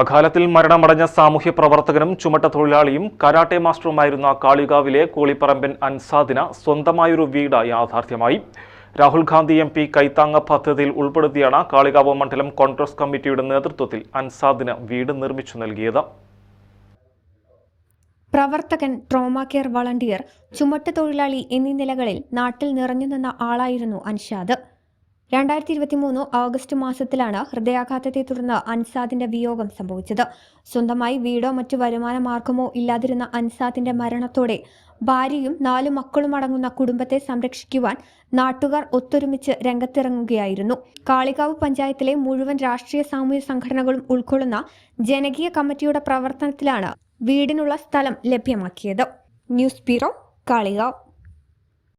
അകാലത്തിൽ മരണമടഞ്ഞ സാമൂഹ്യ പ്രവർത്തകനും ചുമട്ട തൊഴിലാളിയും കരാട്ടെ മാസ്റ്ററുമായിരുന്ന കാളികാവിലെ കോളിപ്പറമ്പൻ അൻസാദിന സ്വന്തമായൊരു വീട് യാഥാർത്ഥ്യമായി. രാഹുൽ ഗാന്ധി എം പി കൈത്താങ്ങ പദ്ധതിയിൽ ഉൾപ്പെടുത്തിയാണ് കാളികാവ് മണ്ഡലം കോൺഗ്രസ് കമ്മിറ്റിയുടെ നേതൃത്വത്തിൽ അൻസാദിന് വീട് നിർമ്മിച്ചു നൽകിയത്. പ്രവർത്തകൻ ട്രോമ കെയർ വളണ്ടിയർ ചുമട്ട് തൊഴിലാളി എന്നീ നിലകളിൽ നാട്ടിൽ നിറഞ്ഞു നിന്ന ആളായിരുന്നു അൻഷാദ് രണ്ടായിരത്തി ഇരുപത്തി മൂന്ന് ഓഗസ്റ്റ് മാസത്തിലാണ് ഹൃദയാഘാതത്തെ തുടർന്ന് അൻസാദിന്റെ വിയോഗം സംഭവിച്ചത്. സ്വന്തമായി വീടോ മറ്റു വരുമാന മാർഗമോ ഇല്ലാതിരുന്ന അൻസാദിന്റെ മരണത്തോടെ ഭാര്യയും നാലു മക്കളും അടങ്ങുന്ന കുടുംബത്തെ സംരക്ഷിക്കുവാൻ നാട്ടുകാർ ഒത്തൊരുമിച്ച് രംഗത്തിറങ്ങുകയായിരുന്നു. കാളികാവ് പഞ്ചായത്തിലെ മുഴുവൻ രാഷ്ട്രീയ സാമൂഹ്യ സംഘടനകളും ഉൾക്കൊള്ളുന്ന ജനകീയ കമ്മിറ്റിയുടെ പ്രവർത്തനത്തിലാണ് വീടിനുള്ള സ്ഥലം ലഭ്യമാക്കിയത്. News bureau Kalikavu.